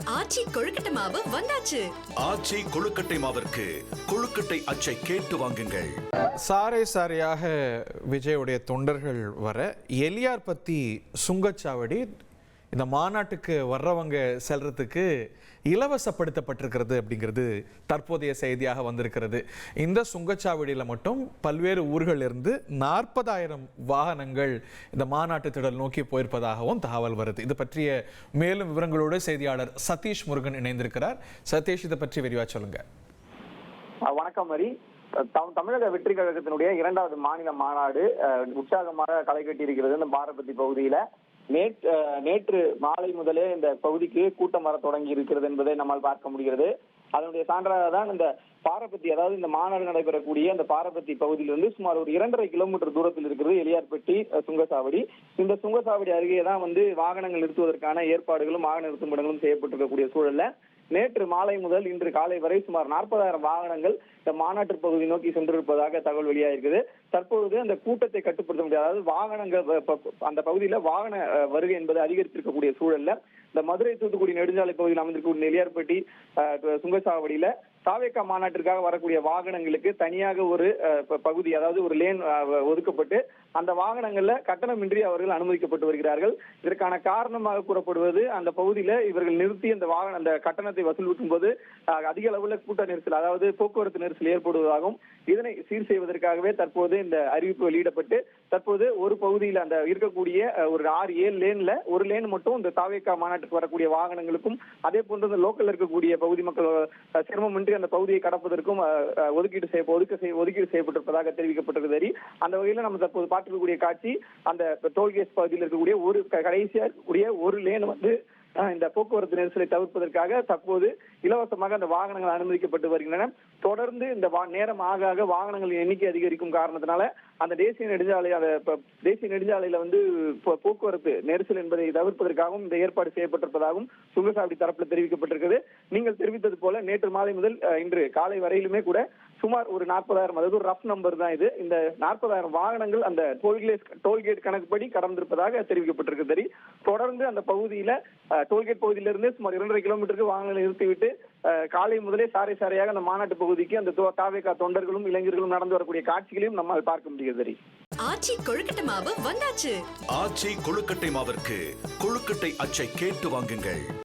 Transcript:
ஆச்சி கொழுக்கட்டை மாவு வந்தாச்சு. ஆச்சி கொழுக்கட்டை மாவிற்கு கொழுக்கட்டை அச்சை கேட்டு வாங்குங்கள். சாறை சாரையாக விஜயுடைய தொண்டர்கள் வர எலியார் பத்தி சுங்கச்சாவடி இந்த மாநாட்டுக்கு வர்றவங்க செல்றதுக்கு இலவசப்படுத்தப்பட்டிருக்கிறது அப்படிங்கிறது தற்போதைய செய்தியாக வந்திருக்கிறது. இந்த சுங்கச்சாவடியில் மட்டும் பல்வேறு ஊர்களிலிருந்து இருந்து நாற்பதாயிரம் வாகனங்கள் இந்த மாநாட்டு திடல் நோக்கி போயிருப்பதாகவும் தகவல் வருது. இது பற்றிய மேலும் விவரங்களோடு செய்தியாளர் சதீஷ் முருகன் இணைந்திருக்கிறார். சதீஷ் இதை பற்றி விரிவாக சொல்லுங்க. வணக்கம் மரி தம்- தமிழக வெற்றி கழகத்தினுடைய இரண்டாவது மாநில மாநாடு உற்சாகமாக களை கட்டியிருக்கிறது இந்த பாரபதி பகுதியில. நேற்று நேற்று மாலை முதலே இந்த பகுதிக்கு கூட்டம் வர தொடங்கி இருக்கிறது என்பதை நம்மால் பார்க்க முடிகிறது. அதனுடைய சான்றாக தான் இந்த பாரபத்தி அதாவது இந்த மாநாடு நடைபெறக்கூடிய அந்த பாரபத்தி பகுதியிலிருந்து சுமார் ஒரு இரண்டரை கிலோமீட்டர் தூரத்தில் இருக்கிறது எலியார்பட்டி சுங்கசாவடி. இந்த சுங்கசாவடி அருகே தான் வந்து வாகனங்கள் நிறுத்துவதற்கான ஏற்பாடுகளும் வாகன நிறுத்துமிடங்களும் செய்யப்பட்டிருக்கக்கூடிய சூழல்ல நேற்று மாலை முதல் இன்று காலை வரை சுமார் நாற்பதாயிரம் வாகனங்கள் இந்த மாநாட்டு பகுதி நோக்கி சென்றிருப்பதாக தகவல் வெளியாகிருக்குது தற்பொழுது அந்த கூட்டத்தை கட்டுப்படுத்த முடியாது. அதாவது வாகனங்கள் அந்த பகுதியில வாகன வருகை என்பது அதிகரித்திருக்கக்கூடிய சூழல்ல இந்த மதுரை தூத்துக்குடி நெடுஞ்சாலை பகுதியில் அமைந்திருக்கக்கூடிய நெல்லியார்பட்டி சுங்கச்சாவடியில சுங்கசாவடியில சாவேக்கா மாநாட்டிற்காக வரக்கூடிய வாகனங்களுக்கு தனியாக ஒரு பகுதி அதாவது ஒரு லேன் ஒதுக்கப்பட்டு அந்த வாகனங்கள்ல கட்டணமின்றி அவர்கள் அனுமதிக்கப்பட்டு வருகிறார்கள். இதற்கான காரணமாக கூறப்படுவது அந்த பகுதியில இவர்கள் நிறுத்தி அந்த வாகன அந்த கட்டணத்தை வசூலிக்கும் போது அதிக அளவுல கூட்ட நெரிசல் அதாவது போக்குவரத்து நெரிசல் ஏற்படுவதாகவும் இதனை சீர் செய்வதற்காகவே தற்போது இந்த அறிவிப்பு வெளியிடப்பட்டு தற்போது ஒரு பகுதியில் அந்த இருக்கக்கூடிய ஒரு ஆறு ஏழு லேன்ல ஒரு லேன் மட்டும் இந்த தாவேக்கா மாநாட்டுக்கு வரக்கூடிய வாகனங்களுக்கும் அதே போன்று இந்த லோக்கல் இருக்கக்கூடிய பகுதி மக்கள் சிரமமின்றி அந்த பகுதியை கடப்பதற்கும் ஒதுக்கீடு செய்ய ஒதுக்க செய்ய ஒதுக்கீடு செய்யப்பட்டிருப்பதாக தெரிவிக்கப்பட்டிருக்கிறது. சரி அந்த வகையில நம்ம தற்போது பார்க்கக்கூடிய காட்சி அந்த டோல்கேட் பகுதியில் இருக்கக்கூடிய ஒரு கடைசியாக கடைசியா இருக்கக்கூடிய ஒரு லேன் வந்து இந்த போக்குவரத்து நெரிசலை தவிர்ப்பதற்காக தற்போது இலவசமாக அந்த வாகனங்கள் அனுமதிக்கப்பட்டு வருகின்றன. தொடர்ந்து இந்த வா- நேரம் ஆக ஆக வாகனங்களின் எண்ணிக்கை அதிகரிக்கும் காரணத்தினால அந்த தேசிய நெடுஞ்சாலை அந்த தேசிய நெடுஞ்சாலையில வந்து போக்குவரத்து நெரிசல் என்பதை தவிர்ப்பதற்காகவும் இந்த ஏற்பாடு செய்யப்பட்டிருப்பதாகவும் சுங்கசாவடி தரப்பில் தெரிவிக்கப்பட்டிருக்கிறது நீங்கள் தெரிவித்தது போல நேற்று மாலை முதல் இன்று காலை வரையிலுமே கூட சுமார் ஒரு நாற்பதாயிரம் அதாவது ஒரு ரஃப் நம்பர் தான் இது. இந்த நாற்பதாயிரம் வாகனங்கள் அந்த டோல்கேட் டோல்கேட் கணக்குப்படி கடந்திருப்பதாக தெரிவிக்கப்பட்டிருக்கு சரி தொடர்ந்து அந்த பகுதியில டோல்கேட் பகுதியிலிருந்து சுமார் இரண்டரை கிலோமீட்டருக்கு வாகனங்களை நிறுத்திவிட்டு காலை முதலே சாறை சாறையாக அந்த மாநாட்டு பகுதிக்கு அந்த தாவேகா தொண்டர்களும் இளைஞர்களும் நடந்து வரக்கூடிய காட்சிகளையும் நம்மால் பார்க்க சரி ஆச்சி கொழுக்கட்டை மாவு வந்தாச்சு. ஆச்சி கொழுக்கட்டை மாவிற்கு கொழுக்கட்டை அச்சை கேட்டு வாங்குங்கள்.